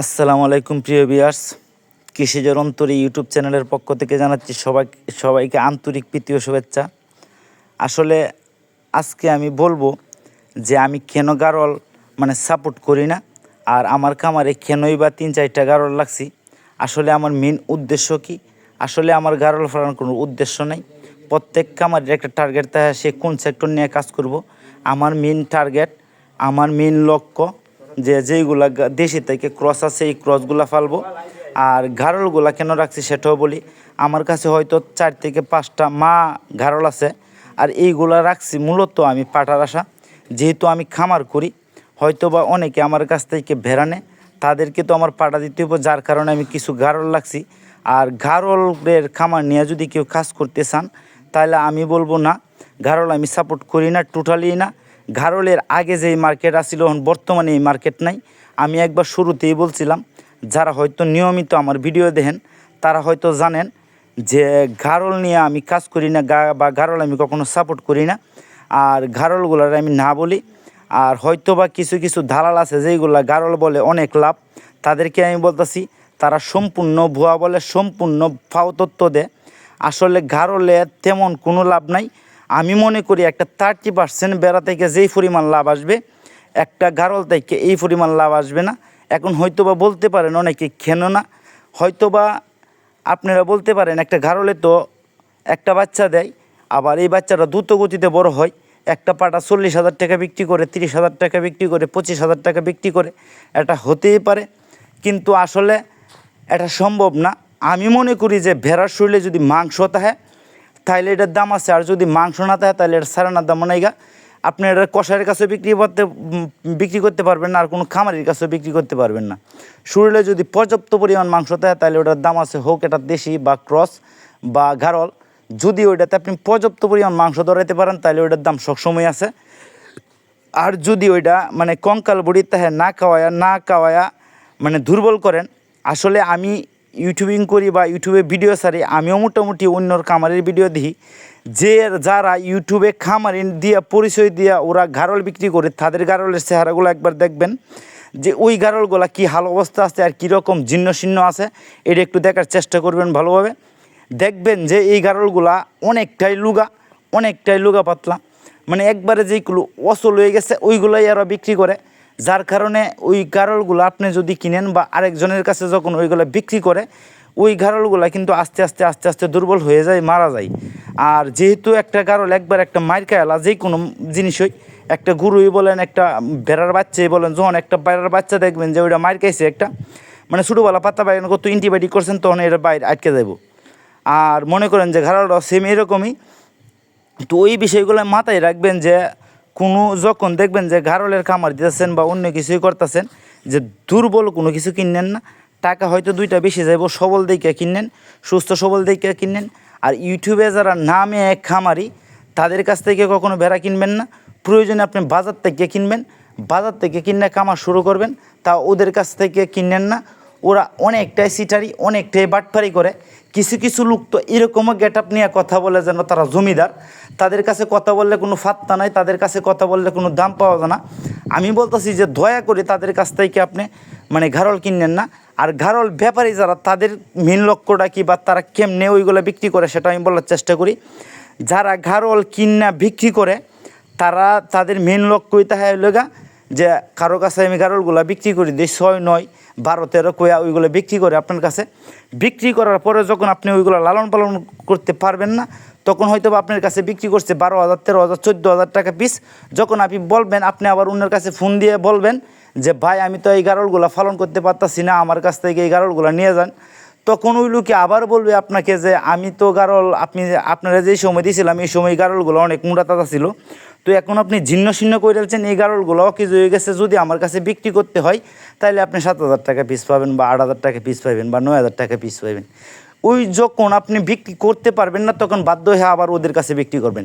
আসসালামু আলাইকুম, প্রিয় বিয়ার্স কৃষিজের অন্তরী ইউটিউব চ্যানেলের পক্ষ থেকে জানাচ্ছি সবাই সবাইকে আন্তরিক প্রীতি ও শুভেচ্ছা। আসলে আজকে আমি বলব যে আমি কেন গারল মানে সাপোর্ট করি না, আর আমার কামারে কেনই বা তিন চারটা গারল লাগছি। আসলে আমার মেন উদ্দেশ্য কি? আসলে আমার গারল ফেলানোর কোনো উদ্দেশ্য নেই। প্রত্যেক কামারের একটা টার্গেট থাকে, সে কোন সেক্টর নিয়ে কাজ করব? আমার মেন টার্গেট আমার মেন লক্ষ্য যে যেইগুলা দেশি থেকে ক্রস আছে, এই ক্রসগুলা ফালবো। আর ঘাড়লগুলা কেন রাখছি সেটাও বলি। আমার কাছে হয়তো চার থেকে পাঁচটা মা ঘাড়ল আছে। আর এইগুলা রাখছি মূলত আমি পাটার আশা। যেহেতু আমি খামার করি হয়তো বা অনেকে আমার কাছ থেকে ভেড়ানে তাদেরকে তো আমার পাটা দিতে হবে যার কারণে আমি কিছু গারল রাখছি। আর গারলের খামার নিয়ে যদি কেউ কাজ করতে চান তাহলে আমি বলব না, গারল আমি সাপোর্ট করি না টোটালি না। ঘারলের আগে যেই মার্কেট আসছিল বর্তমানে এই মার্কেট নাই। আমি একবার শুরুতেই বলছিলাম, যারা হয়তো নিয়মিত আমার ভিডিও দেখেন, তারা হয়তো জানেন যে ঘারল নিয়ে আমি কাজ করি না বা ঘারল আমি কখনো সাপোর্ট করি না। আর ঘারলগুলার আমি না বলি। আর হয়তো বা কিছু কিছু দালাল আছে, যেইগুলা গারল বলে অনেক লাভ, তাদেরকে আমি বলতেছি, তারা সম্পূর্ণ ভুয়া বলে, সম্পূর্ণ ফাও তত্ত্ব দেয়। আসলে গারলে তেমন কোনো লাভ নাই। আমি মনে করি একটা থার্টি পার্সেন্ট বেড়া থেকে যেই পরিমাণ লাভ আসবে, একটা গারল থেকে এই পরিমাণ লাভ আসবে না। এখন হয়তো বা বলতে পারেন অনেকে কেন না হয়তো বা আপনারা বলতে পারেন একটা গারলে তো একটা বাচ্চা দেয়, আবার এই বাচ্চাটা দ্রুত গতিতে বড় হয়, একটা পাটা চল্লিশ হাজার টাকা বিক্রি করে, তিরিশ হাজার টাকা বিক্রি করে, পঁচিশ হাজার টাকা বিক্রি করে, এটা হতেই পারে। কিন্তু আসলে এটা সম্ভব না। আমি মনে করি যে ভেড়ার শরীরে যদি মাংস থাকে তাহলে এটার দাম আছে, আর যদি মাংস না থাকে তাহলে এটা সারানার দাম নাই গা আপনি এটা কষারের কাছে বিক্রি করতে বিক্রি করতে পারবেন না, আর কোনো খামারের কাছেও বিক্রি করতে পারবেন না। শরীরে যদি পর্যাপ্ত পরিমাণ মাংস থাকে তাহলে ওটার দাম আছে, হোক এটা দেশি বা ক্রস বা ঘারল যদি ওইটাতে আপনি পর্যাপ্ত পরিমাণ মাংস ধরাইতে পারেন তাহলে ওইটার দাম সবসময় আছে। আর যদি ওইটা মানে কঙ্কাল বুড়ি তাহে না খাওয়ায়া না খাওয়ায়া মানে দুর্বল করেন, আসলে আমি ইউটিউবিং করি বা ইউটিউবে ভিডিও সারি, আমিও মোটামুটি অন্যর খামারের ভিডিও দিই। যে যারা ইউটিউবে খামারি দিয়া পরিচয় দিয়া ওরা গারল বিক্রি করে, তাদের গারলের চেহারাগুলো একবার দেখবেন। যে ওই গারলগুলা কি হাল অবস্থা আছে আর কীরকম জীর্ণ শীর্ণ আছে, এটা একটু দেখার চেষ্টা করবেন ভালোভাবে। দেখবেন যে এই গারলগুলা অনেকটাই লুগা অনেকটাই লুগা পাতলা। মানে একবারে যেইগুলো অচল হয়ে গেছে, ওইগুলোই এরা বিক্রি করে। যার কারণে ওই গারলগুলো আপনি যদি কিনেন বা আরেকজনের কাছে যখন ওইগুলো বিক্রি করে, ওই গারলগুলো কিন্তু আস্তে আস্তে আস্তে আস্তে দুর্বল হয়ে যায়, মারা যায়। আর যেহেতু একটা গারল একবার একটা মায়ের খায়ালা যে কোনো জিনিসই একটা গরুই বলেন, একটা ভেড়ার বাচ্চাই বলেন, যখন একটা বেড়ার বাচ্চা দেখবেন যে ওইটা মার খাইছে একটা মানে ছোটোবেলা পাতা বাইরে কত অ্যান্টিবায়োটিক করছেন, তখন এটা বাইরে আটকে যাব আর মনে করেন যে ঘাড়াটা সেম এরকমই। তো ওই বিষয়গুলো মাথায় রাখবেন যে কোনো যখন দেখবেন যে ঘাড়লের খামার দিতেছেন বা অন্য কিছুই করতেছেন, যে দুর্বল কোনো কিছু কিনেন না, টাকা হয়তো দুইটা বেশি যাইব, সবল দিকে কিনেন সুস্থ সবল দিকে কিনেন আর ইউটিউবে যারা নামে এক খামারি, তাদের কাছ থেকে কখনো ভেড়া কিনবেন না। প্রয়োজনে আপনি বাজার থেকে কিনবেন, বাজার থেকে কিনে কামার শুরু করবেন, তা ওদের কাছ থেকে কিনেন না। ওরা অনেকটাই সিটারি, অনেকটাই বাটফারি করে। কিছু কিছু লোক তো এরকমও গেট আপ নিয়ে কথা বলে যেন তারা জমিদার। তাদের কাছে কথা বললে কোনো ফাত্তা নাই, তাদের কাছে কথা বললে কোনো দাম পাওয়া যায় না। আমি বলতেছি যে দয়া করে তাদের কাছ থেকে আপনি মানে ঘারল কিনেন না। আর ঘারল ব্যাপারী যারা, তাদের মেন লক্ষ্যটা কি বা তারা কেমনে ওইগুলো বিক্রি করে সেটা আমি বলার চেষ্টা করি। যারা ঘারল কিনা বিক্রি করে, তারা তাদের মেন লক্ষ্যই তাহা লগা যে কারও কাছে আমি গারলগুলো বিক্রি করি, দিই ছয়, নয় বারো তেরো কয়া ওইগুলো বিক্রি করে আপনার কাছে। বিক্রি করার পরে যখন আপনি ওইগুলো লালন পালন করতে পারবেন না, তখন হয়তো আপনার কাছে বিক্রি করছে বারো হাজার, তেরো হাজার, চোদ্দ হাজার টাকা পিস যখন আপনি বলবেন, আপনি আবার অন্যের কাছে ফোন দিয়ে বলবেন যে, ভাই, আমি তো এই গারলগুলো পালন করতে পারতাছি না, আমার কাছ থেকে এই গারলগুলো নিয়ে যান। তখন ওই লোকে আবার বলবে আপনাকে যে, আমি তো গারল, আপনি, আপনারা যেই সময় দিয়েছিলাম এই সময় গারলগুলো অনেক মোটা তাজা ছিল। তো এখন আপনি ঝিন্ন ছিন্ন করে ফেলছেন, এই গারলগুলো অকেজ হয়ে গেছে। যদি আমার কাছে বিক্রি করতে হয় তাহলে আপনি সাত হাজার টাকা পিস পাবেন বা আট হাজার টাকা পিস পাবেন বা নয় হাজার টাকা পিস পাবেন ওই যখন আপনি বিক্রি করতে পারবেন না, তখন বাধ্য হয়ে আবার ওদের কাছে বিক্রি করবেন।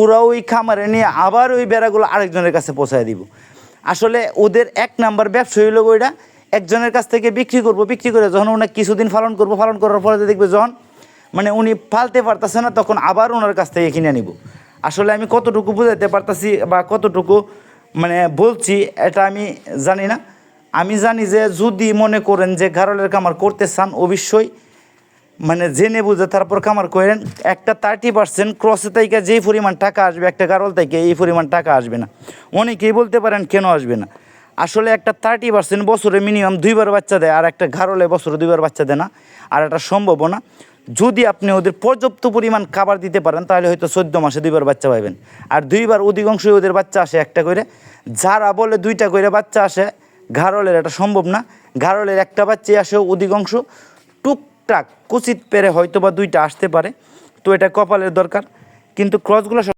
ওরা ওই খামারে নিয়ে আবার ওই বেড়াগুলো আরেকজনের কাছে পৌঁছায় দিব। আসলে ওদের এক নাম্বার ব্যবসা হইল ওইটা একজনের কাছ থেকে বিক্রি করব, বিক্রি করে যখন ওনার কিছুদিন পালন করব, পালন করার পরে দেখবে যখন মানে উনি পালতে পারতেছে না, তখন আবার ওনার কাছ থেকে কিনে নিব। আসলে আমি কতটুকু বুঝাইতে পারতাছি বা কতটুকু মানে বলছি, এটা আমি জানি না। আমি জানি যে যদি মনে করেন যে গারলের কামার করতে চান, অবশ্যই মানে জেনে বুঝে তারপর কামার করেন। একটা থার্টি পার্সেন্ট ক্রসে থেকে যেই পরিমাণ টাকা আসবে, একটা গারল থেকে এই পরিমাণ টাকা আসবে না। অনেকেই বলতে পারেন কেন আসবে না। আসলে একটা থার্টি পার্সেন্ট বছরে মিনিমাম দুইবার বাচ্চা দেয়, আর একটা গারলে বছরে দুইবার বাচ্চা দেয় না, আর এটা সম্ভব না। যদি আপনি ওদের পর্যাপ্ত পরিমাণ খাবার দিতে পারেন, তাহলে হয়তো চোদ্দ মাসে দুইবার বাচ্চা পাবেন আর দুইবার অধিকাংশই ওদের বাচ্চা আসে একটা করে। যারা বলে দুইটা করে বাচ্চা আসে, ঘাড়লের এটা সম্ভব না। ঘাড়লের একটা বাচ্চাই আসে অধিকাংশ। টুকটাক কুচিত পেরে হয়তো বা দুইটা আসতে পারে। তো এটা কপালের দরকার। কিন্তু ক্রসগুলো